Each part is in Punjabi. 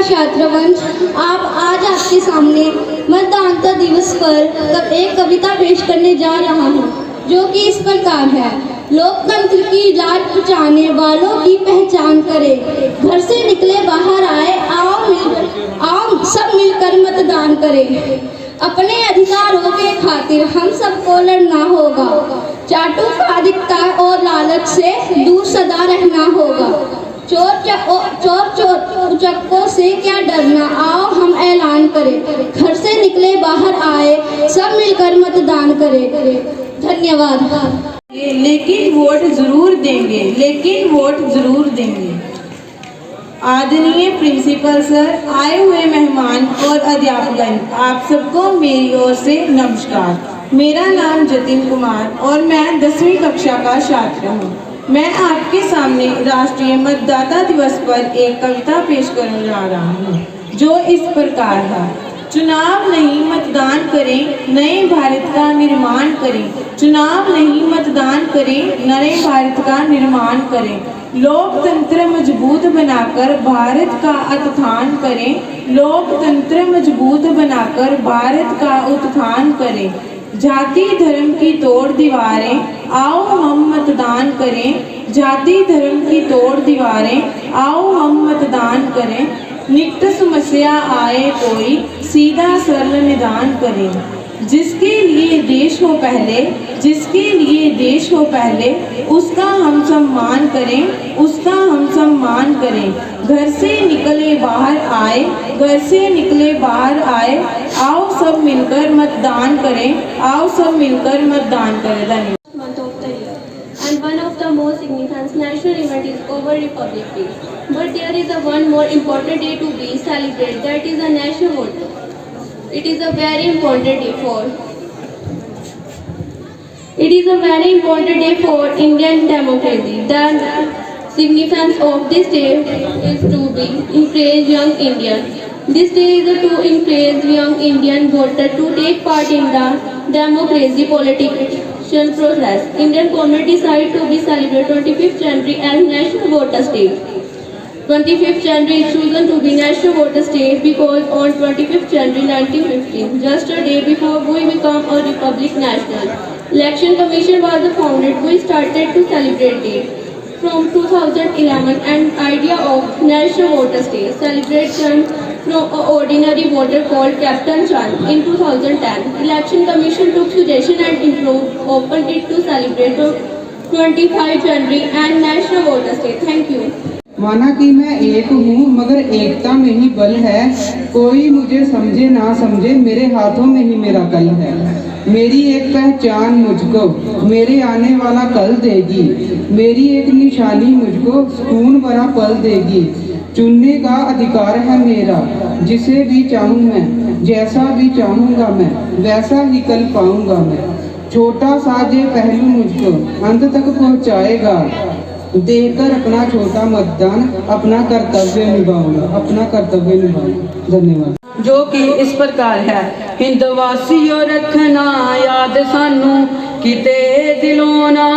नमस्कार छात्रवंश आप आज आपके सामने मतदानता दिवस पर कब एक कविता पेश करने जा रहा हूँ, जो कि इस प्रकार है। लोकतंत्र की लाज बचाने वालों की पहचान करें। घर से निकले बाहर आए, आओ मिल, आओ सब मिलकर मतदान करें। अपने अधिकारों के खातिर हम सबको लड़ना होगा। चाटुकारिता और लालच से दूर सदा रहना होगा। चोर च- ओ- चोर चोर, उचक्कों से क्या डरना? आओ, हम ऐलान करें। घर से निकले, बाहर आए, सब मिलकर मतदान करें। धन्यवाद। लेकिन वोट ज़रूर देंगे, लेकिन वोट ज़रूर देंगे। आदरणीय प्रिंसिपल सर, आए हुए मेहमान और अध्यापकगण, आप सबको मेरी ओर से नमस्कार। मेरा नाम जतिन कुमार और मैं दसवीं कक्षा का छात्र हूँ। मैं आपके सामने राष्ट्रीय मतदाता दिवस पर एक कविता पेश करने जा रहा हूँ, जो इस प्रकार है। चुनाव नहीं मतदान करें, नए भारत का निर्माण करें। चुनाव नहीं मतदान करें, नए भारत का निर्माण करें। लोकतंत्र मज़बूत बनाकर भारत का उत्थान करें। लोकतंत्र मज़बूत बनाकर भारत का उत्थान करें। जाति धर्म की तोड़ दीवारें आओ हम मतदान करें, जाति धर्म की तोड़ दीवारें, आओ हम मतदान करें। नित्य समस्या आए कोई, सीधा सरल निदान करें। जिसके लिए देश हो पहले, जिसके लिए देश हो पहले, उसका हम सम्मान करें, उसका हम सम्मान करें। घर से निकले बाहर आए, घर से निकले बाहर आए। आओ सब मिलकर मतदान करें, आओ सब मिलकर मतदान करें। धन्यवाद। One of the most significant national event is over Republic Day. But there is a one more important day to be celebrated, that is a national vote. It is a very important day for it is a very important day for Indian democracy. The significance of this day is to be encourage young Indians. This day is to encourage young Indian voter to take part in the democracy political process. Indian community decided to be celebrated 25th January as National Voters Day. 25th January is chosen to be National Voters Day because on 25th January 1915, just a day before we become a republic national, Election Commission was founded. We started to celebrate it from 2011 and idea of National Voters Day celebration from an ordinary voter called Captain Chan in 2010. Election Commission took suggestion and improved, opened it to celebrate 25 January and National Voters Day. Thank you. माना कि मैं एक हूँ मगर एकता में ही बल है कोई मुझे समझे ना समझे मेरे हाथों में ही मेरा कल है मेरी एक पहचान मुझको मेरे आने वाला कल देगी मेरी एक निशानी मुझको सुकून भरा पल देगी चुनने का अधिकार है मेरा, जिसे भी चाहूँ मैं, जैसा भी चाहूँगा मैं, वैसा ही कल पाऊँगा मैं। छोटा सा जे पहलू मुझको अंत तक पहुँचाएगा। देकर अपना छोटा मतदान, अपना कर्तव्य निभाऊँगा, अपना कर्तव्य निभाऊँगा। धन्यवाद। जो कि इस प्रकार है। हिंदवासी रखना याद सानू ਕਿਤੇ ਦਿਲੋਂ ਨਾ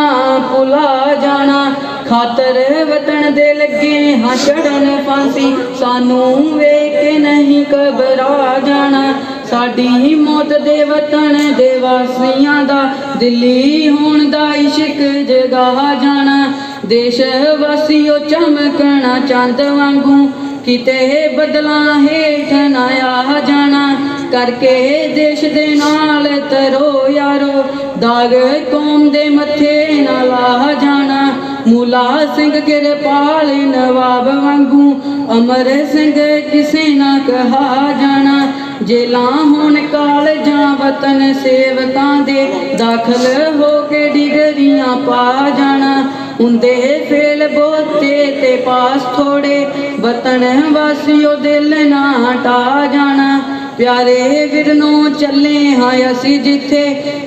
ਭੁਲਾ ਜਾਣਾ। ਖਾਤਰ ਵਤਨ ਦੇ ਲੱਗੇ ਹਾਂ ਚੜਨ ਫਾਂਸੀ। ਸਾਨੂੰ ਵੇਖ ਕੇ ਨਹੀਂ ਘਬਰਾ ਜਾਣਾ। ਸਾਡੀ ਮੌਤ ਦੇ ਵਤਨ ਦੇ ਵਾਸੀਆਂ ਦਾ ਦਿੱਲੀ ਹੋਣ ਦਾ ਇਸ਼ਕ ਜਗਾ ਜਾਣਾ। ਦੇਸ਼ ਵਾਸੀਓ ਚਮਕਣਾ ਚੰਦ ਵਾਂਗੂ। ਕਿਤੇ ਬਦਲਾਂ ਹੇਠ ਨਾ ਆ ਜਾਣਾ। ਕਰਕੇ ਦੇਸ਼ ਦੇ ਨਾਲ ਤਰੋ ਯਾਰੋ। ਦਾਗ ਕੌਮ ਦੇ ਮੱਥੇ ਨਾ ਲਾ ਜਾਣਾ। ਮੂਲਾ ਸਿੰਘ ਕਿਰਪਾਲ ਨਵਾਬ ਵਾਂਗੂ। ਅਮਰ ਸਿੰਘ ਕਿਸੇ ਨਾ ਕਹਾ ਜਾਣਾ। ਜੇਲਾਂ ਹੋਣ ਕਾਲਜਾਂ ਵਤਨ ਸੇਵਕਾਂ ਦੇ ਦਾਖਲ ਹੋ ਕੇ ਡਿਗਰੀਆਂ ਪਾ ਜਾਣਾ। ਹੁੰਦੇ ਫੇਲ ਬਹੁਤੇ ਤੇ ਪਾਸ ਥੋੜੇ। ਵਤਨ ਵਾਸੀਓ ਦਿਲ ਨਾ ਹਟਾ ਜਾਣਾ। ਪਿਆਰੇ ਵਿਰਨੋਂ ਚੱਲੇ ਹਾਂ ਅਸੀਂ ਜਿੱਥੇ।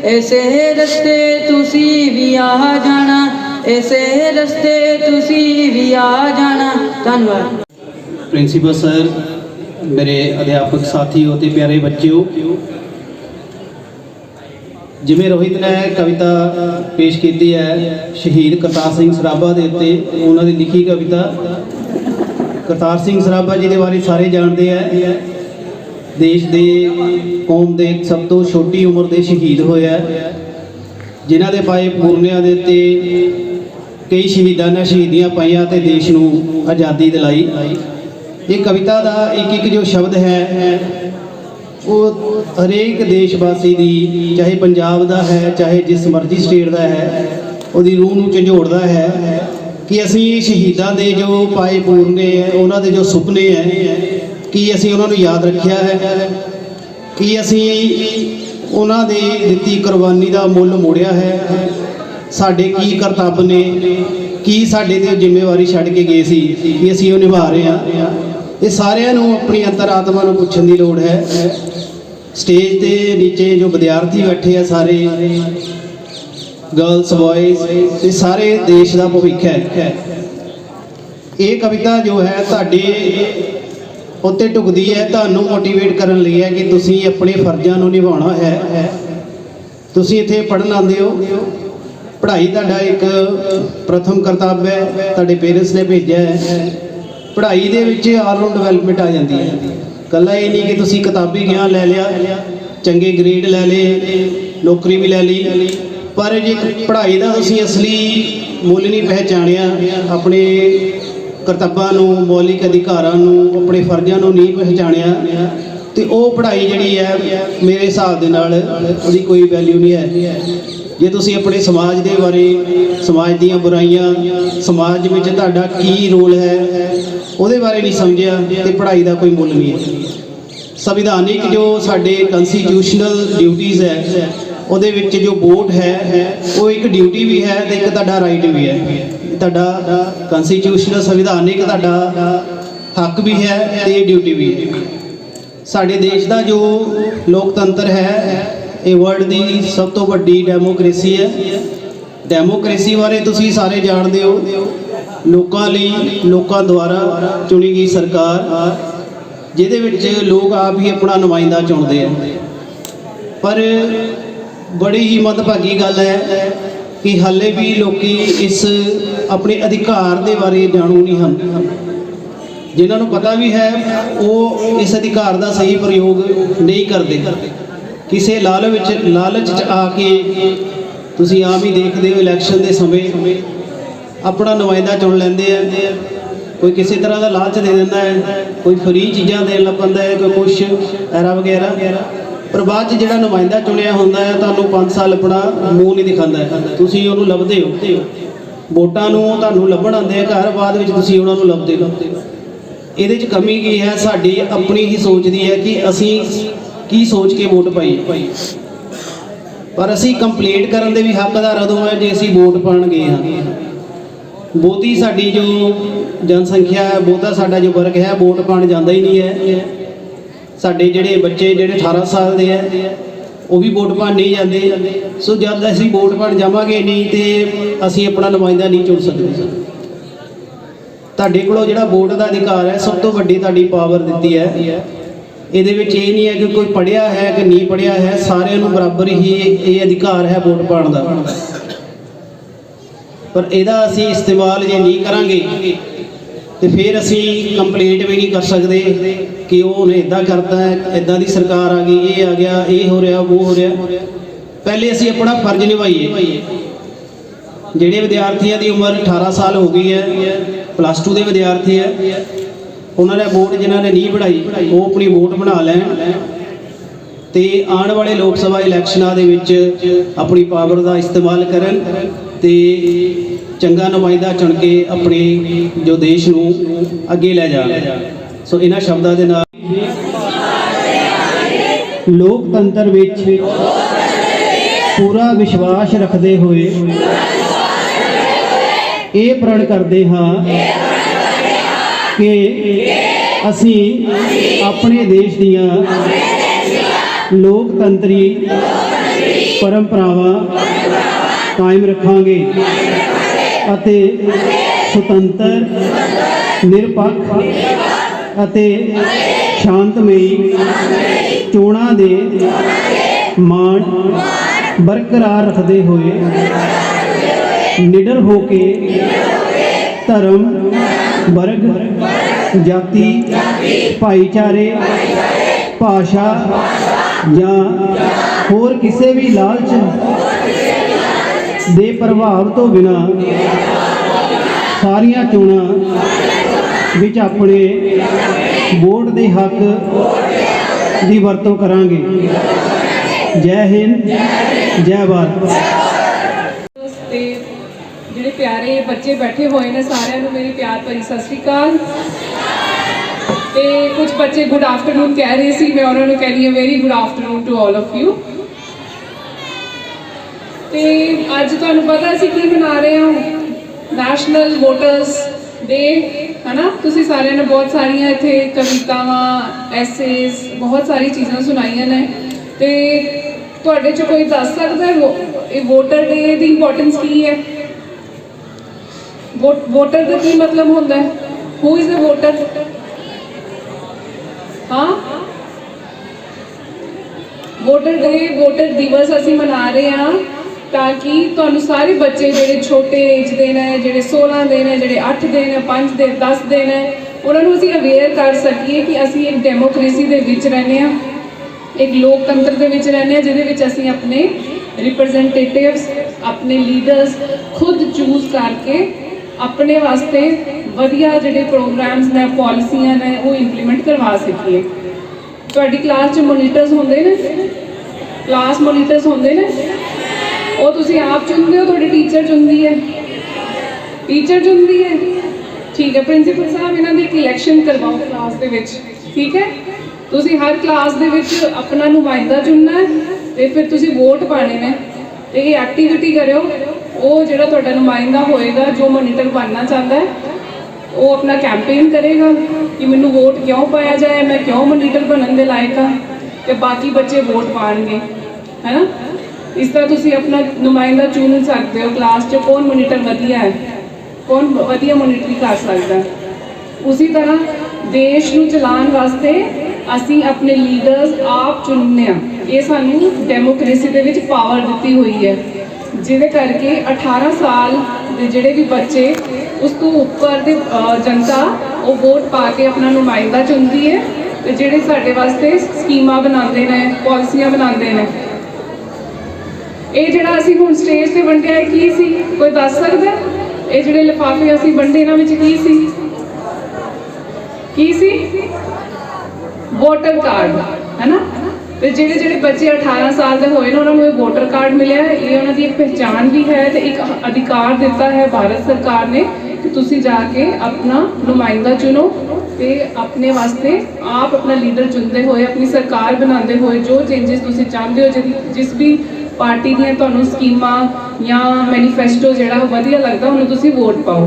ਐਸੇ ਰਸਤੇ ਤੁਸੀਂ ਵੀ ਆ ਜਾਣਾ। ਐਸੇ ਰਸਤੇ ਤੁਸੀਂ ਵੀ ਆ ਜਾਣਾ। ਧੰਨਵਾਦ। ਪ੍ਰਿੰਸੀਪਲ ਸਰ, ਮੇਰੇ ਅਧਿਆਪਕ ਸਾਥੀਓ ਤੇ ਪਿਆਰੇ ਬੱਚਿਓ, ਜਿਵੇਂ ਰੋਹਿਤ ਨੇ ਕਵਿਤਾ ਪੇਸ਼ ਕੀਤੀ ਹੈ, ਸ਼ਹੀਦ ਕਰਤਾਰ ਸਿੰਘ ਸਰਾਭਾ ਦੇ ਉੱਤੇ, ਉਹਨਾਂ ਦੀ ਲਿਖੀ ਕਵਿਤਾ, ਕਰਤਾਰ ਸਿੰਘ ਸਰਾਭਾ ਜੀ ਦੇ ਬਾਰੇ ਸਾਰੇ ਜਾਣਦੇ ਆ। ਦੇਸ਼ ਦੇ ਕੌਮ ਦੇ ਸਭ ਤੋਂ ਛੋਟੀ ਉਮਰ ਦੇ ਸ਼ਹੀਦ ਹੋਇਆ ਜਿਨ੍ਹਾਂ ਦੇ ਪਾਏ ਪੂਰਨਿਆਂ ਦੇ ਉੱਤੇ ਕਈ ਸ਼ਹੀਦਾਂ ਨੇ ਸ਼ਹੀਦੀਆਂ ਪਾਈਆਂ ਤੇ ਦੇਸ਼ ਨੂੰ ਆਜ਼ਾਦੀ ਦਿਲਾਈ। ਇਹ ਕਵਿਤਾ ਦਾ ਇੱਕ ਇੱਕ ਜੋ ਸ਼ਬਦ ਹੈ, ਉਹ ਹਰੇਕ ਦੇਸ਼ ਵਾਸੀ ਦੀ, ਚਾਹੇ ਪੰਜਾਬ ਦਾ ਹੈ, ਚਾਹੇ ਜਿਸ ਮਰਜ਼ੀ ਸਟੇਟ ਦਾ ਹੈ, ਉਹਦੀ ਰੂਹ ਨੂੰ ਝੰਜੋੜਦਾ ਹੈ ਕਿ ਅਸੀਂ ਸ਼ਹੀਦਾਂ ਦੇ ਜੋ ਪਾਏ ਪੂਰਨੇ ਹੈ, ਉਹਨਾਂ ਦੇ ਜੋ ਸੁਪਨੇ ਹੈ ਕੀ ਅਸੀਂ ਉਹਨਾਂ ਨੂੰ ਯਾਦ ਰੱਖਿਆ ਹੈ? ਕੀ ਅਸੀਂ ਉਹਨਾਂ ਦੇ ਦਿੱਤੀ ਕੁਰਬਾਨੀ ਦਾ ਮੁੱਲ ਮੋੜਿਆ ਹੈ? ਸਾਡੇ ਕੀ ਕਰਤੱਵ ਨੇ? ਕੀ ਸਾਡੇ ਤੇ ਉਹ ਜ਼ਿੰਮੇਵਾਰੀ ਛੱਡ ਕੇ ਗਏ ਸੀ ਕਿ ਅਸੀਂ ਉਹ ਨਿਭਾ ਰਹੇ ਹਾਂ? ਇਹ ਸਾਰਿਆਂ ਨੂੰ ਆਪਣੀ ਅੰਤਰਾਤਮਾ ਨੂੰ ਪੁੱਛਣ ਦੀ ਲੋੜ ਹੈ। ਸਟੇਜ ਤੇ ਨੀਚੇ ਜੋ ਵਿਦਿਆਰਥੀ ਬੈਠੇ ਆ ਸਾਰੇ ਗਰਲਸ ਬॉयਜ਼ ਇਹ ਸਾਰੇ ਦੇਸ਼ ਦਾ ਭਵਿੱਖ ਹੈ। ਇਹ ਕਵਿਤਾ ਜੋ ਹੈ, ਤੁਹਾਡੇ ਉੱਤੇ ਢੁਕਦੀ ਹੈ, ਤੁਹਾਨੂੰ ਮੋਟੀਵੇਟ ਕਰਨ ਲਈ ਹੈ ਕਿ ਤੁਸੀਂ ਆਪਣੇ ਫਰਜ਼ਾਂ ਨੂੰ ਨਿਭਾਉਣਾ ਹੈ। ਤੁਸੀਂ ਇੱਥੇ ਪੜ੍ਹਨ ਆਉਂਦੇ ਹੋ। ਪੜ੍ਹਾਈ ਤੁਹਾਡਾ ਇੱਕ ਪ੍ਰਥਮ ਕਰਤੱਵ ਹੈ, ਤੁਹਾਡੇ ਪੇਰੈਂਟਸ ਨੇ ਭੇਜਿਆ ਹੈ। ਪੜ੍ਹਾਈ ਦੇ ਵਿੱਚ ਆਲ ਡਿਵੈਲਪਮੈਂਟ ਆ ਜਾਂਦੀ ਹੈ। ਕੱਲਾ ਇਹ ਨਹੀਂ ਕਿ ਤੁਸੀਂ ਕਿਤਾਬੀ ਗਿਆਨ ਲੈ ਲਿਆ, ਚੰਗੇ ਗ੍ਰੇਡ ਲੈ ਲਏ, ਨੌਕਰੀ ਵੀ ਲੈ ਲਈ। ਪਰ ਜੇ ਪੜ੍ਹਾਈ ਦਾ ਤੁਸੀਂ ਅਸਲੀ ਮੁੱਲ ਨਹੀਂ ਪਹਿਚਾਣਿਆ, ਆਪਣੇ ਕਰਤੱਵਾਂ ਨੂੰ, ਮੌਲਿਕ ਅਧਿਕਾਰਾਂ ਨੂੰ, ਆਪਣੇ ਫਰਜ਼ਾਂ ਨੂੰ ਨਹੀਂ ਪਹਿਚਾਣਿਆ। ਤੇ ਉਹ ਪੜ੍ਹਾਈ ਜਿਹੜੀ ਹੈ, ਮੇਰੇ ਹਿਸਾਬ ਦੇ ਨਾਲ ਉਹਦੀ ਕੋਈ ਵੈਲਿਊ ਨਹੀਂ ਹੈ। ਜੇ ਤੁਸੀਂ ਆਪਣੇ ਸਮਾਜ ਦੇ ਬਾਰੇ, ਸਮਾਜ ਦੀਆਂ ਬੁਰਾਈਆਂ, ਸਮਾਜ ਵਿੱਚ ਤੁਹਾਡਾ ਕੀ ਰੋਲ ਹੈ, ਉਹਦੇ ਬਾਰੇ ਨਹੀਂ ਸਮਝਿਆ ਤੇ ਪੜ੍ਹਾਈ ਦਾ ਕੋਈ ਮੁੱਲ ਨਹੀਂ ਹੈ। ਸੰਵਿਧਾਨਿਕ ਜੋ ਸਾਡੇ ਕਨਸਟੀਟਿਊਸ਼ਨਲ ਡਿਊਟੀਆਂ ਹੈ ਉਹਦੇ ਵਿੱਚ ਜੋ ਵੋਟ ਹੈ, ਉਹ ਇੱਕ ਡਿਊਟੀ ਵੀ ਹੈ ਤੇ ਇੱਕ ਤੁਹਾਡਾ ਰਾਈਟ ਵੀ ਹੈ। ਤੁਹਾਡਾ ਕਨਸਟੀਟਿਊਸ਼ਨਲ ਸੰਵਿਧਾਨਿਕ ਤੁਹਾਡਾ ਹੱਕ ਵੀ ਹੈ ਤੇ ਡਿਊਟੀ ਵੀ ਹੈ। ਸਾਡੇ ਦੇਸ਼ ਦਾ ਜੋ ਲੋਕਤੰਤਰ ਹੈ, ਇਹ ਵਰਲਡ ਦੀ ਸਭ ਤੋਂ ਵੱਡੀ ਡੈਮੋਕ੍ਰੇਸੀ ਹੈ। ਡੈਮੋਕ੍ਰੇਸੀ ਬਾਰੇ ਤੁਸੀਂ ਸਾਰੇ ਜਾਣਦੇ ਹੋ। ਲੋਕਾਂ ਲਈ, ਲੋਕਾਂ ਦੁਆਰਾ ਚੁਣੀ ਗਈ ਸਰਕਾਰ, ਜਿਹਦੇ ਵਿੱਚ ਲੋਕ ਆਪ ਹੀ ਆਪਣਾ ਨੁਮਾਇੰਦਾ ਚੁਣਦੇ ਆ। ਪਰ ਬੜੀ ਹੀ ਮਦਭਾਗੀ ਗੱਲ ਹੈ ਕਿ ਹਾਲੇ ਵੀ ਲੋਕੀ ਇਸ ਆਪਣੇ ਅਧਿਕਾਰ ਦੇ ਬਾਰੇ ਜਾਣੂ ਨਹੀਂ ਹਨ। ਜਿਨ੍ਹਾਂ ਨੂੰ ਪਤਾ ਵੀ ਹੈ, ਉਹ ਇਸ ਅਧਿਕਾਰ ਦਾ ਸਹੀ ਪ੍ਰਯੋਗ ਨਹੀਂ ਕਰਦੇ। ਕਿਸੇ ਲਾਲਚ ਵਿੱਚ, ਲਾਲਚ ਚ ਆ ਕੇ ਤੁਸੀਂ ਆਪ ਹੀ ਦੇਖਦੇ ਹੋ ਇਲੈਕਸ਼ਨ ਦੇ ਸਮੇਂ। ਆਪਣਾ ਨੁਮਾਇੰਦਾ ਚੁਣ ਲੈਂਦੇ ਆ। ਕੋਈ ਕਿਸੇ ਤਰ੍ਹਾਂ ਦਾ ਲਾਲਚ ਦੇ ਦਿੰਦਾ ਹੈ, ਕੋਈ ਫਰੀ ਚੀਜ਼ਾਂ ਦੇਣ ਲੱਗ ਪੈਂਦਾ ਹੈ, ਕੋਈ ਕੁਛ ਐਰਾ ਵਗੈਰਾ। ਪਰ ਬਾਅਦ ਚ ਜਿਹੜਾ ਨੁਮਾਇੰਦਾ ਚੁਣਿਆ ਹੁੰਦਾ ਹੈ, ਤੁਹਾਨੂੰ 5 ਸਾਲ ਆਪਣਾ ਮੂੰਹ ਨਹੀਂ ਦਿਖਾਉਂਦਾ ਹੈ। ਤੁਸੀਂ ਉਹਨੂੰ ਲੱਭਦੇ ਹੋ। ਵੋਟਾਂ ਨੂੰ ਤੁਹਾਨੂੰ ਲੱਭਣ ਆਉਂਦੇ ਆ, ਘਰ ਬਾਅਦ ਵਿੱਚ ਤੁਸੀਂ ਉਹਨਾਂ ਨੂੰ ਲੱਭਦੇ ਹੋ। ਇਹਦੇ 'ਚ ਕਮੀ ਕੀ ਹੈ? ਸਾਡੀ ਆਪਣੀ ਹੀ ਸੋਚ ਦੀ ਹੈ ਕਿ ਅਸੀਂ ਕੀ ਸੋਚ ਕੇ ਵੋਟ ਪਾਈ ਪਰ ਅਸੀਂ ਕੰਪਲੀਟ ਕਰਨ ਦੇ ਵੀ ਹੱਕਦਾਰ ਉਦੋਂ ਹੈ ਜੇ ਅਸੀਂ ਵੋਟ ਪਾਣ ਗਏ ਹਾਂ। ਬਹੁਤੀ ਸਾਡੀ ਜੋ ਜਨਸੰਖਿਆ ਹੈ, ਬਹੁਤਾ ਸਾਡਾ ਜੋ ਵਰਗ ਹੈ, ਵੋਟ ਪਾਣ ਜਾਂਦਾ ਹੀ ਨਹੀਂ ਹੈ। ਸਾਡੇ ਜਿਹੜੇ ਬੱਚੇ ਜਿਹੜੇ 18 ਸਾਲ ਦੇ ਹੈ ਉਹ ਵੀ ਵੋਟ ਪਾਣ ਨਹੀਂ ਜਾਂਦੇ। ਸੋ ਜਦ ਅਸੀਂ ਵੋਟ ਪਾਣ ਜਾਵਾਂਗੇ ਨਹੀਂ ਤੇ ਅਸੀਂ ਆਪਣਾ ਨੁਮਾਇੰਦਾ ਨਹੀਂ ਚੁਣ ਸਕਦੇ। ਤੁਹਾਡੇ ਕੋਲੋਂ ਜਿਹੜਾ ਵੋਟ ਦਾ ਅਧਿਕਾਰ ਹੈ, ਸਭ ਤੋਂ ਵੱਡੀ ਤੁਹਾਡੀ ਪਾਵਰ ਦਿੱਤੀ ਹੈ। ਇਹਦੇ ਵਿੱਚ ਇਹ ਨਹੀਂ ਹੈ ਕਿ ਕੋਈ ਪੜਿਆ ਹੈ ਕਿ ਨਹੀਂ ਪੜਿਆ ਹੈ, ਸਾਰਿਆਂ ਨੂੰ ਬਰਾਬਰ ਹੀ ਇਹ ਅਧਿਕਾਰ ਹੈ ਵੋਟ ਪਾਉਣ ਦਾ। ਪਰ ਇਹਦਾ ਅਸੀਂ ਇਸਤੇਮਾਲ ਜੇ ਨਹੀਂ ਕਰਾਂਗੇ ਤੇ ਫਿਰ ਅਸੀਂ ਕੰਪਲੇਂਟ ਵੀ ਨਹੀਂ ਕਰ ਸਕਦੇ ਕਿ ਉਹ ਨੇ ਇਦਾਂ ਕਰਤਾ ਹੈ ਇਦਾਂ ਦੀ ਸਰਕਾਰ ਆ ਗਈ, ਇਹ ਆ ਗਿਆ, ਇਹ ਹੋ ਰਿਹਾ, ਉਹ ਹੋ ਰਿਹਾ। ਪਹਿਲੇ ਅਸੀਂ ਆਪਣਾ ਫਰਜ਼ ਨਿਭਾਈਏ। ਜਿਹੜੇ ਵਿਦਿਆਰਥੀਆਂ ਦੀ ਉਮਰ 18 ਸਾਲ ਹੋ ਗਈ ਹੈ ਪਲੱਸ 2 ਦੇ ਵਿਦਿਆਰਥੀ ਹੈ, ਉਹਨਾਂ ਨੇ ਵੋਟ ਜਿਨ੍ਹਾਂ ਨੇ ਨਹੀਂ ਬਣਾਈ, ਉਹ ਆਪਣੀ ਵੋਟ ਬਣਾ ਲੈਣ। ਤੇ ਆਉਣ ਵਾਲੇ ਲੋਕ ਸਭਾ ਇਲੈਕਸ਼ਨਾਂ ਦੇ ਵਿੱਚ ਆਪਣੀ ਪਾਵਰ ਦਾ ਇਸਤੇਮਾਲ ਕਰਨ। ਤੇ ਚੰਗਾ ਨੁਮਾਇੰਦਾ ਚੁਣ ਕੇ ਆਪਣੇ ਜੋ ਦੇਸ਼ ਨੂੰ ਅੱਗੇ ਲੈ ਜਾਣ ਸੋ ਇਹਨਾਂ ਸ਼ਬਦਾਂ ਦੇ ਨਾਲ ਲੋਕਤੰਤਰ ਵਿੱਚ ਪੂਰਾ ਵਿਸ਼ਵਾਸ ਰੱਖਦੇ ਹੋਏ ਇਹ ਪ੍ਰਣ ਕਰਦੇ ਹਾਂ ਕਿ ਅਸੀਂ ਆਪਣੇ ਦੇਸ਼ ਦੀਆਂ ਲੋਕਤੰਤਰੀ ਪਰੰਪਰਾਵਾਂ ਕਾਇਮ ਰੱਖਾਂਗੇ ਅਤੇ ਸੁਤੰਤਰ, ਨਿਰਪੱਖ ਅਤੇ ਸ਼ਾਂਤਮਈ ਚੋਣਾਂ ਦੇ ਮਾਣ ਬਰਕਰਾਰ ਰੱਖਦੇ ਹੋਏ ਨਿਡਰ ਹੋ ਕੇ ਧਰਮ, ਵਰਗ, ਜਾਤੀ, ਭਾਈਚਾਰੇ, ਭਾਸ਼ਾ ਜਾਂ ਹੋਰ ਕਿਸੇ ਵੀ ਲਾਲਚ ਦੇ ਪ੍ਰਭਾਵ ਤੋਂ ਬਿਨਾ ਸਾਰੀਆਂ ਚੋਣਾਂ ਵਿੱਚ ਆਪਣੇ ਵੋਟ ਦੇ ਹੱਕ ਦੀ ਵਰਤੋਂ ਕਰਾਂਗੇ। ਜੈ ਹਿੰਦ, ਜੈ ਭਾਰਤ। ਤੇ ਜਿਹੜੇ ਪਿਆਰੇ ਬੱਚੇ ਬੈਠੇ ਹੋਏ ਨੇ ਸਾਰਿਆਂ ਨੂੰ ਮੇਰੀ ਪਿਆਰ ਭਰੀ ਸਤਿ ਸ਼੍ਰੀ ਅਕਾਲ। ਤੇ ਕੁਝ ਬੱਚੇ ਗੁੱਡ ਆਫਟਰਨੂਨ ਕਹਿ ਰਹੇ ਸੀ, ਮੈਂ ਉਹਨਾਂ ਨੂੰ ਕਹਿੰਦੀ ਹਾਂ very good afternoon to all of you ਤੇ ਅੱਜ ਤੁਹਾਨੂੰ ਪਤਾ ਅਸੀਂ ਕੀ ਮਨਾ ਰਹੇ ਹਾਂ? ਨੈਸ਼ਨਲ ਵੋਟਰਸ ਡੇ ਹਨਾ? ਤੁਸੀਂ ਸਾਰਿਆਂ ਨੇ ਬਹੁਤ ਸਾਰੀਆਂ ਇੱਥੇ ਕਵਿਤਾਵਾਂ ਐਸੇਸ ਬਹੁਤ ਸਾਰੀ ਚੀਜ਼ਾਂ ਸੁਣਾਈਆਂ ਨੇ। ਤੇ ਤੁਹਾਡੇ ਚ ਕੋਈ ਦੱਸ ਸਕਦਾ ਹੈ, ਵੋ- ਇਹ ਵੋਟਰ ਡੇ ਦੀ ਇੰਪੋਰਟੈਂਸ ਕੀ ਹੈ? ਵੋਟਰ ਦਾ ਕੀ ਮਤਲਬ ਹੁੰਦਾ ਹੈ? ਹੂ ਇਜ਼ ਅ ਵੋਟਰ ਹਾਂ? ਵੋਟਰ ਡੇ ਵੋਟਰ ਦਿਵਸ ਅਸੀਂ ਮਨਾ ਰਹੇ ਹਾਂ। ਤਾਂ ਕਿ ਤੁਹਾਨੂੰ ਸਾਰੇ ਬੱਚੇ ਜਿਹੜੇ ਛੋਟੇ ਏਜ ਦੇ ਨੇ, ਜਿਹੜੇ 16 ਦੇ ਨੇ, ਜਿਹੜੇ 8 ਦੇ ਨੇ 5 ਦੇ 10 ਦੇ ਨੇ, ਉਹਨਾਂ ਨੂੰ ਅਸੀਂ ਅਵੇਅਰ ਕਰ ਸਕੀਏ ਕਿ ਅਸੀਂ ਇੱਕ ਡੈਮੋਕ੍ਰੇਸੀ ਦੇ ਵਿੱਚ ਰਹਿੰਦੇ ਹਾਂ, ਇੱਕ ਲੋਕਤੰਤਰ ਦੇ ਵਿੱਚ ਰਹਿੰਦੇ ਹਾਂ, ਜਿਹਦੇ ਵਿੱਚ ਅਸੀਂ ਆਪਣੇ ਰਿਪਰੈਜ਼ੈਂਟੇਟਿਵਸ ਆਪਣੇ ਲੀਡਰਸ ਖੁਦ ਚੂਜ਼ ਕਰਕੇ ਆਪਣੇ ਵਾਸਤੇ ਵਧੀਆ ਜਿਹੜੇ ਪ੍ਰੋਗਰਾਮਸ ਨੇ ਪਾਲਿਸੀਆਂ ਨੇ, ਉਹ ਇੰਪਲੀਮੈਂਟ ਕਰਵਾ ਸਕੀਏ। ਤੁਹਾਡੀ ਕਲਾਸ 'ਚ ਮੋਨੀਟਰਸ ਹੁੰਦੇ ਨੇ? ਕਲਾਸ ਮੋਨੀਟਰਸ ਹੁੰਦੇ ਨੇ? ਉਹ ਤੁਸੀਂ ਆਪ ਚੁਣਦੇ ਹੋ, ਤੁਹਾਡੀ ਟੀਚਰ ਚੁਣਦੀ ਹੈ। ਟੀਚਰ ਚੁਣਦੀ ਹੈ। ਠੀਕ ਹੈ ਪ੍ਰਿੰਸੀਪਲ ਸਾਹਿਬ, ਇਹਨਾਂ ਦੀ ਇੱਕ ਇਲੈਕਸ਼ਨ ਕਰਵਾਓ ਕਲਾਸ ਦੇ ਵਿੱਚ। ਠੀਕ ਹੈ? ਤੁਸੀਂ ਹਰ ਕਲਾਸ ਦੇ ਵਿੱਚ ਆਪਣਾ ਨੁਮਾਇੰਦਾ ਚੁਣਨਾ ਹੈ ਤੇ ਫਿਰ ਤੁਸੀਂ ਵੋਟ ਪਾਣੇ ਨੇ। ਤੇ ਇਹ ਐਕਟੀਵਿਟੀ ਕਰਿਓ। ਉਹ ਜਿਹੜਾ ਤੁਹਾਡਾ ਨੁਮਾਇੰਦਾ ਹੋਏਗਾ, ਜੋ ਮੋਨੀਟਰ ਬਣਨਾ ਚਾਹੁੰਦਾ ਹੈ, ਉਹ ਆਪਣਾ ਕੈਂਪੇਨ ਕਰੇਗਾ ਕਿ ਮੈਨੂੰ ਵੋਟ ਕਿਉਂ ਪਾਇਆ ਜਾਏ, ਮੈਂ ਕਿਉਂ ਮੋਨੀਟਰ ਬਣਨ ਦੇ ਲਾਇਕ ਹਾਂ, ਤੇ ਬਾਕੀ ਬੱਚੇ ਵੋਟ ਪਾਣਗੇ ਹੈਨਾ ਇਸ ਤਰ੍ਹਾਂ ਤੁਸੀਂ ਆਪਣਾ ਨੁਮਾਇੰਦਾ ਚੁਣ ਸਕਦੇ ਹੋ ਕਲਾਸ 'ਚ। ਕੌਣ ਮੋਨੀਟਰ ਵਧੀਆ ਹੈ? ਕੌਣ ਵਧੀਆ ਮੋਨੀਟਰੀ ਕਰ ਸਕਦਾ? ਹੈ ਉਸੇ ਤਰ੍ਹਾਂ ਦੇਸ਼ ਨੂੰ ਚਲਾਉਣ ਵਾਸਤੇ ਅਸੀਂ ਆਪਣੇ ਲੀਡਰਸ ਆਪ ਚੁਣਨੇ ਆ। ਇਹ ਸਾਨੂੰ ਡੈਮੋਕ੍ਰੇਸੀ ਦੇ ਵਿੱਚ ਪਾਵਰ ਦਿੱਤੀ ਹੋਈ ਹੈ। ਜਿਹਦੇ ਕਰਕੇ 18 ਸਾਲ ਦੇ ਜਿਹੜੇ ਵੀ ਬੱਚੇ, ਉਸ ਤੋਂ ਉੱਪਰ ਦੇ ਜਨਤਾ, ਉਹ ਵੋਟ ਪਾ ਕੇ ਆਪਣਾ ਨੁਮਾਇੰਦਾ ਚੁਣਦੀ ਹੈ ਤੇ ਜਿਹੜੇ ਸਾਡੇ ਵਾਸਤੇ ਸਕੀਮਾਂ ਬਣਾਉਂਦੇ ਨੇ ਪਾਲਿਸੀਆਂ ਬਣਾਉਂਦੇ ਨੇ ਇਹ ਜਿਹੜਾ ਅਸੀਂ ਹੁਣ ਸਟੇਜ ਤੇ ਵੰਡਿਆ ਕੀ ਸੀ? ਕੋਈ ਦੱਸ ਸਕਦਾ? ਇਹ ਜਿਹੜੇ ਲਿਫਾਫੇ ਅਸੀਂ ਵੰਡੇ ਇਹਨਾਂ ਵਿੱਚ ਕੀ ਸੀ? ਕੀ ਸੀ? ਵੋਟਰ ਕਾਰਡ, ਹੈਨਾ? ਤੇ ਜਿਹੜੇ ਜਿਹੜੇ ਬੱਚੇ 18 ਸਾਲ ਦੇ ਹੋਏ ਨੇ, ਉਹਨਾਂ ਨੂੰ ਵੋਟਰ ਕਾਰਡ ਮਿਲਿਆ ਹੈ। ਇਹ ਉਹਨਾਂ ਦੀ ਇੱਕ ਪਹਿਚਾਣ ਵੀ ਹੈ ਤੇ ਇੱਕ ਅਧਿਕਾਰ ਦਿੱਤਾ ਹੈ ਭਾਰਤ ਸਰਕਾਰ ਨੇ ਕਿ ਤੁਸੀਂ ਜਾ ਕੇ ਆਪਣਾ ਨੁਮਾਇੰਦਾ ਚੁਣੋ ਤੇ ਆਪਣੇ ਵਾਸਤੇ ਆਪ ਆਪਣਾ ਲੀਡਰ ਚੁਣਦੇ ਹੋਏ, ਆਪਣੀ ਸਰਕਾਰ ਬਣਾਉਂਦੇ ਹੋਏ ਜੋ ਚੇਂਜਸ ਤੁਸੀਂ ਚਾਹੁੰਦੇ ਹੋ ਜਿਸ ਵੀ ਪਾਰਟੀ ਦੀਆਂ ਤੁਹਾਨੂੰ ਸਕੀਮਾਂ ਜਾਂ ਮੈਨੀਫੈਸਟੋ ਜਿਹੜਾ ਉਹ ਵਧੀਆ ਲੱਗਦਾ, ਉਹਨੂੰ ਤੁਸੀਂ ਵੋਟ ਪਾਓ।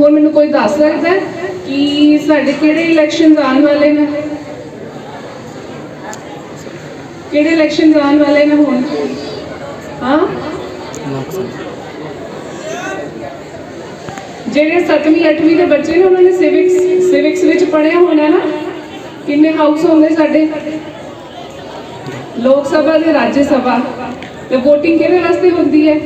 ਹੋਰ ਮੈਨੂੰ ਕੋਈ ਦੱਸ ਸਕਦਾ ਕਿ ਸਾਡੇ ਕਿਹੜੇ ਇਲੈਕਸ਼ਨਸ ਆਉਣ ਵਾਲੇ ਨੇ? ਕਿਹੜੇ ਇਲੈਕਸ਼ਨਸ ਆਉਣ ਵਾਲੇ ਨੇ ਹੁਣ? ਹਾਂ? ਜਿਹੜੇ 7ਵੀਂ 8ਵੀਂ ਦੇ ਬੱਚੇ ਨੇ, ਉਹਨਾਂ ਨੇ ਸਿਵਿਕਸ ਸਿਵਿਕਸ ਵਿੱਚ ਪੜ੍ਹਿਆ ਹੋਣਾ ਨਾ। ਕਿੰਨੇ ਹਾਊਸ ਹੋਣਗੇ ਸਾਡੇ? ਲੋਕ ਸਭਾ ਤੇ ਰਾਜ ਸਭਾ। ਤੇ VOTING ਕਿਹਦੇ ਵਾਸਤੇ ਹੁੰਦੀ ਹੈ?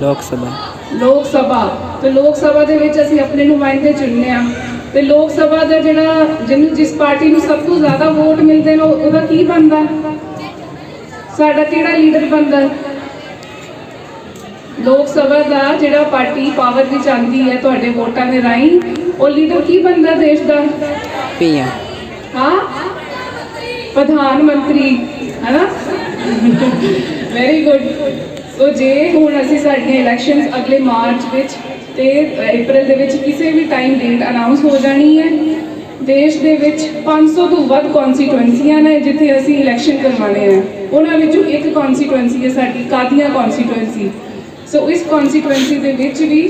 ਲੋਕ ਸਭਾ। ਲੋਕ ਸਭਾ। ਤੇ ਲੋਕ ਸਭਾ ਦੇ ਵਿੱਚ ਅਸੀਂ ਆਪਣੇ ਨੁਮਾਇੰਦੇ ਚੁਣਨੇ ਆ। ਤੇ ਲੋਕ ਸਭਾ ਦਾ ਜਿਹੜਾ ਜਿਹਨੂੰ ਜਿਸ ਪਾਰਟੀ ਨੂੰ ਸਭ ਤੋਂ ਜ਼ਿਆਦਾ ਵੋਟ ਮਿਲਦੇ ਨੇ ਉਹ- ਉਹਦਾ ਕੀ ਬਣਦਾ? ਸਾਡਾ ਕਿਹੜਾ ਲੀਡਰ ਬਣਦਾ? ਲੋਕ ਸਭਾ ਦਾ ਜਿਹੜਾ ਪਾਰਟੀ ਪਾਵਰ ਵਿੱਚ ਆਂਦੀ ਹੈ ਤੁਹਾਡੇ ਵੋਟਾਂ ਦੇ ਰਾਹੀਂ ਉਹ ਲੀਡਰ ਕੀ ਬਣਦਾ ਦੇਸ਼ ਦਾ? ਪੀਐਮ। ਹਾਂ? ਪ੍ਰਧਾਨ ਮੰਤਰੀ ਹੈਨਾ? ਵੈਰੀ ਗੁੱਡ ਸੋ ਜੇ ਹੁਣ ਅਸੀਂ ਸਾਡੀਆਂ ਇਲੈਕਸ਼ਨਸ ਅਗਲੇ ਮਾਰਚ ਵਿੱਚ ਤੇ ਅਪ੍ਰੈਲ ਦੇ ਵਿੱਚ ਕਿਸੇ ਵੀ ਟਾਈਮ ਡੇਟ ਅਨਾਉਂਸ ਹੋ ਜਾਣੀ ਹੈ, ਦੇਸ਼ ਦੇ ਵਿੱਚ 500 ਤੋਂ ਵੱਧ ਕਨਸਟੀਟੂਐਂਸੀਆਂ ਨੇ ਜਿੱਥੇ ਅਸੀਂ ਇਲੈਕਸ਼ਨ ਕਰਵਾਉਣੇ ਆ। ਉਹਨਾਂ ਵਿੱਚੋਂ ਇੱਕ ਕਨਸਟੀਟੂਐਂਸੀ ਹੈ ਸਾਡੀ ਕਾਦੀਆਂ ਕਨਸਟੀਟੂਐਂਸੀ ਸੋ ਇਸ ਕਨਸਟੀਟੂਐਂਸੀ ਦੇ ਵਿੱਚ ਵੀ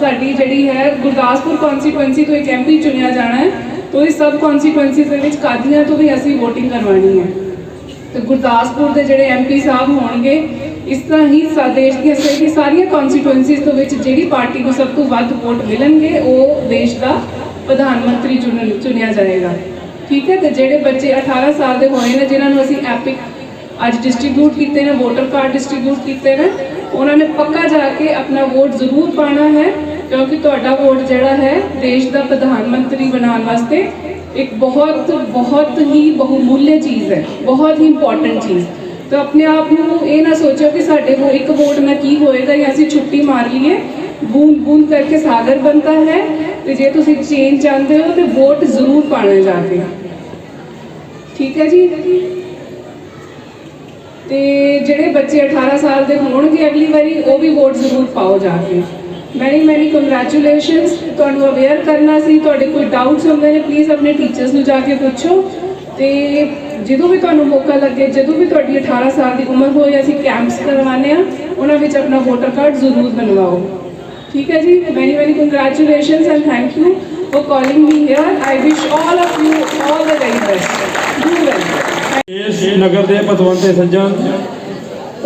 ਸਾਡੀ ਜਿਹੜੀ ਹੈ ਗੁਰਦਾਸਪੁਰ ਕਨਸਟੀਟੂਐਂਸੀ ਤੋਂ ਇੱਕ ਐਮਪੀ ਚੁਣਿਆ ਜਾਣਾ ਹੈ। ਤੋਂ, ਇਸ ਸਬ ਕਨਸਟੀਟੂਐਂਸੀਜ਼ ਦੇ ਵਿੱਚ ਕਾਦੀਆਂ ਤੋਂ ਵੀ ਅਸੀਂ VOTING ਕਰਵਾਉਣੀ ਹੈ। ਤੇ ਗੁਰਦਾਸਪੁਰ ਦੇ ਜਿਹੜੇ ਐਮਪੀ ਸਾਹਿਬ ਹੋਣਗੇ, ਇਸ ਤਰ੍ਹਾਂ ਹੀ ਸਾ ਦੇਸ਼ ਦੀਆਂ ਸਾਰੀ ਸਾਰੀਆਂ ਕਨਸਟੀਟੂਐਂਸੀਜ਼ ਤੋਂ ਵਿੱਚ ਜਿਹੜੀ ਪਾਰਟੀ ਨੂੰ ਸਭ ਤੋਂ ਵੱਧ ਵੋਟ ਮਿਲਣਗੇ, ਉਹ ਦੇਸ਼ ਦਾ ਪ੍ਰਧਾਨ ਮੰਤਰੀ ਚੁਣਨ ਚੁਣਿਆ ਜਾਏਗਾ। ਠੀਕ ਹੈ, ਤੇ ਜਿਹੜੇ ਬੱਚੇ 18 ਸਾਲ ਦੇ ਹੋਏ ਨੇ, ਜਿਨ੍ਹਾਂ ਨੂੰ ਅਸੀਂ ਐਪਿਕ ਅੱਜ ਡਿਸਟ੍ਰੀਬਿਊਟ ਕੀਤੇ ਨੇ, ਵੋਟਰ ਕਾਰਡ ਡਿਸਟ੍ਰੀਬਿਊਟ ਕੀਤੇ ਨੇ, ਉਹਨਾਂ ਨੇ ਪੱਕਾ ਜਾ ਕੇ ਆਪਣਾ ਵੋਟ ਜ਼ਰੂਰ ਪਾਣਾ ਹੈ, ਕਿਉਂਕਿ ਤੁਹਾਡਾ ਵੋਟ ਜਿਹੜਾ ਹੈ, ਦੇਸ਼ ਦਾ ਪ੍ਰਧਾਨ ਮੰਤਰੀ ਬਣਾਉਣ ਵਾਸਤੇ ਇੱਕ ਬਹੁਤ ਬਹੁਤ ਹੀ ਬਹੁਮੁੱਲੇ ਚੀਜ਼ ਹੈ ਬਹੁਤ ਹੀ ਇੰਪੋਰਟੈਂਟ ਚੀਜ਼ ਤਾਂ ਆਪਣੇ ਆਪ ਨੂੰ ਇਹ ਨਾ ਸੋਚੋ ਕਿ ਸਾਡੇ ਕੋਲ ਇੱਕ ਵੋਟ ਨਾਲ ਕੀ ਹੋਏਗਾ ਜਾਂ ਅਸੀਂ ਛੁੱਟੀ ਮਾਰ ਲਈਏ ਬੂੰਦ ਬੂੰਦ ਕਰਕੇ ਸਾਗਰ ਬਣਦਾ ਹੈ ਤੇ ਜੇ ਤੁਸੀਂ ਚੇਂਜ ਚਾਹੁੰਦੇ ਹੋ ਤੇ ਵੋਟ ਜ਼ਰੂਰ ਪਾਣਾ ਜਾ ਕੇ ਠੀਕ ਹੈ ਜੀ ਤੇ ਜਿਹੜੇ ਬੱਚੇ 18 ਸਾਲ ਦੇ ਹੋਣਗੇ ਅਗਲੀ ਵਾਰੀ ਉਹ ਵੀ ਵੋਟ ਜ਼ਰੂਰ ਪਾਓ ਜਾ ਕੇ ਮੈਨੀ ਮੈਨੀ ਕੰਗ੍ਰੈਚੁਲੇਸ਼ਨਸ ਤੁਹਾਨੂੰ ਅਵੇਅਰ ਕਰਨਾ ਸੀ, ਤੁਹਾਡੇ ਕੋਈ ਡਾਊਟਸ ਹੁੰਦੇ ਨੇ ਪਲੀਜ਼ ਆਪਣੇ ਟੀਚਰਸ ਨੂੰ ਜਾ ਕੇ ਪੁੱਛੋ। ਤੇ ਜਦੋਂ ਵੀ ਤੁਹਾਨੂੰ ਮੌਕਾ ਲੱਗੇ, ਜਦੋਂ ਵੀ ਤੁਹਾਡੀ 18 ਸਾਲ ਦੀ ਉਮਰ ਹੋਏ, ਅਸੀਂ ਕੈਂਪਸ ਕਰਵਾਉਂਦੇ ਆ ਉਹਨਾਂ ਵਿੱਚ ਆਪਣਾ ਵੋਟਰ ਕਾਰਡ ਜ਼ਰੂਰ ਬਣਵਾਓ। ਠੀਕ ਹੈ ਜੀ? Many many congratulations and thank you for calling me here I wish all of you all the very best do well ਇਸ ਨਗਰ ਦੇ ਪਤਵੰਤੇ ਸੱਜਣ,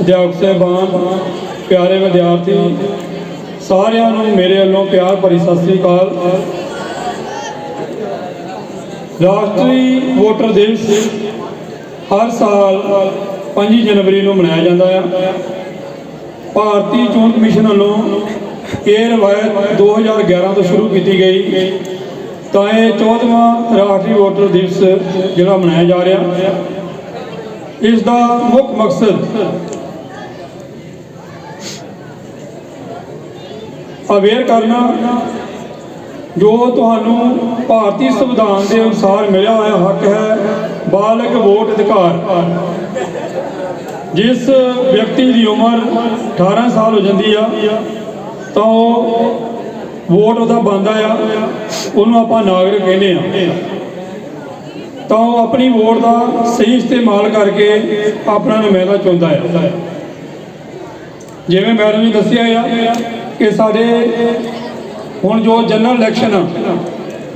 ਅਧਿਆਪਕ ਸਾਹਿਬਾਨ, ਪਿਆਰੇ ਵਿਦਿਆਰਥੀ ਸਾਰਿਆਂ ਨੂੰ ਮੇਰੇ ਵੱਲੋਂ ਪਿਆਰ ਭਰੀ ਸਤਿ ਸ੍ਰੀ ਅਕਾਲ। ਰਾਸ਼ਟਰੀ ਵੋਟਰ ਦਿਵਸ ਹਰ ਸਾਲ 5 ਜਨਵਰੀ ਨੂੰ ਮਨਾਇਆ ਜਾਂਦਾ ਹੈ ਭਾਰਤੀ ਚੋਣ ਕਮਿਸ਼ਨ ਵੱਲੋਂ ਇਹ ਰਵਾਇਤ 2011 ਤੋਂ ਸ਼ੁਰੂ ਕੀਤੀ ਗਈ। ਤਾਂ ਇਹ 14ਵਾਂ ਰਾਸ਼ਟਰੀ ਵੋਟਰ ਦਿਵਸ ਜਿਹੜਾ ਮਨਾਇਆ ਜਾ ਰਿਹਾ। ਇਸ ਦਾ ਮੁੱਖ ਮਕਸਦ ਅਵੇਅਰ ਕਰਨਾ ਜੋ ਤੁਹਾਨੂੰ ਭਾਰਤੀ ਸੰਵਿਧਾਨ ਦੇ ਅਨੁਸਾਰ ਮਿਲਿਆ ਹੋਇਆ ਹੱਕ ਹੈ, ਬਾਲਗ ਵੋਟ ਅਧਿਕਾਰ। ਜਿਸ ਵਿਅਕਤੀ ਦੀ ਉਮਰ 18 ਸਾਲ ਹੋ ਜਾਂਦੀ ਆ, ਤਾਂ ਉਹ ਵੋਟ ਉਹਦਾ ਬਣਦਾ ਆ, ਉਹਨੂੰ ਆਪਾਂ ਨਾਗਰਿਕ ਕਹਿੰਦੇ ਆ। ਤਾਂ ਉਹ ਆਪਣੀ ਵੋਟ ਦਾ ਸਹੀ ਇਸਤੇਮਾਲ ਕਰਕੇ ਆਪਣਾ ਨੁਮਾਇੰਦਾ ਚੁਣਦਾ ਹੈ ਜਿਵੇਂ ਮੈਡਮ ਨੇ ਦੱਸਿਆ ਆ ਕਿ ਸਾਡੇ ਹੁਣ ਜੋ ਜਨਰਲ ਇਲੈਕਸ਼ਨ ਆ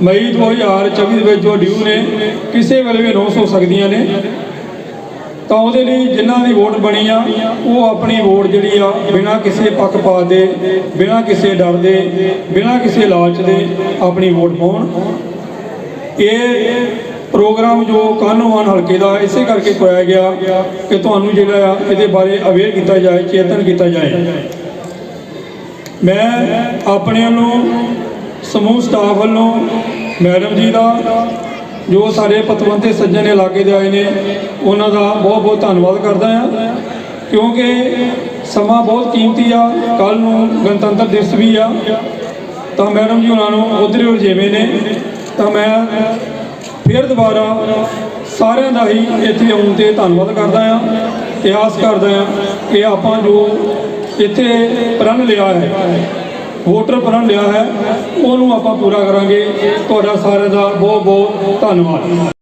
ਮਈ 2024 ਦੇ ਵਿੱਚ ਜੋ ਡਿਊ ਨੇ, ਕਿਸੇ ਵੇਲੇ ਵੀ ਅਨਾਉਂਸ ਹੋ ਸਕਦੀਆਂ ਨੇ। ਤਾਂ ਉਹਦੇ ਲਈ ਜਿਨ੍ਹਾਂ ਦੀ ਵੋਟ ਬਣੀ ਆ, ਉਹ ਆਪਣੀ ਵੋਟ ਜਿਹੜੀ ਆ, ਬਿਨਾਂ ਕਿਸੇ ਪੱਖਪਾਤ ਦੇ, ਬਿਨਾਂ ਕਿਸੇ ਡਰ ਦੇ, ਬਿਨਾਂ ਕਿਸੇ ਲਾਲਚ ਦੇ ਆਪਣੀ ਵੋਟ ਪਾਉਣ। ਇਹ ਪ੍ਰੋਗਰਾਮ ਜੋ ਕਾਨੂੰਨ ਹਲਕੇ ਦਾ, ਇਸੇ ਕਰਕੇ ਕੋਇਆ ਗਿਆ ਕਿ ਤੁਹਾਨੂੰ ਜਿਹੜਾ ਆ, ਇਹਦੇ ਬਾਰੇ ਅਵੇਅਰ ਕੀਤਾ ਜਾਏ, ਚੇਤਨ ਕੀਤਾ ਜਾਏ। ਮੈਂ ਆਪਣੇ ਵੱਲੋਂ ਸਮੂਹ ਸਟਾਫ ਵੱਲੋਂ, ਮੈਡਮ ਜੀ ਦਾ, ਜੋ ਸਾਡੇ ਪਤਵੰਤੇ ਸੱਜਣ ਇਲਾਕੇ ਦੇ ਆਏ ਨੇ, ਉਹਨਾਂ ਦਾ ਬਹੁਤ ਬਹੁਤ ਧੰਨਵਾਦ ਕਰਦਾ ਹਾਂ। ਕਿਉਂਕਿ ਸਮਾਂ ਬਹੁਤ ਕੀਮਤੀ ਆ ਕੱਲ ਨੂੰ ਗਣਤੰਤਰ ਦਿਵਸ ਵੀ ਆ, ਤਾਂ ਮੈਡਮ ਜੀ ਉਹਨਾਂ ਨੂੰ ਉਧਰੇ ਰਜੇਵੇਂ ਨੇ। ਤਾਂ ਮੈਂ ਫਿਰ ਦੁਬਾਰਾ ਸਾਰਿਆਂ ਦਾ ਹੀ ਇੱਥੇ ਆਉਣ ਤੇ ਧੰਨਵਾਦ ਕਰਦਾ ਹਾਂ ਤੇ ਆਸ ਕਰਦਾ ਹਾਂ ਕਿ ਆਪਾਂ ਜੋ ਇੱਥੇ ਪ੍ਰਣ ਲਿਆ ਹੈ। ਵੋਟਰ ਪ੍ਰਣ ਲਿਆ ਹੈ। ਉਹਨੂੰ ਆਪਾਂ ਪੂਰਾ ਕਰਾਂਗੇ। ਤੁਹਾਡਾ ਸਾਰਿਆਂ ਦਾ ਬਹੁਤ ਬਹੁਤ ਧੰਨਵਾਦ।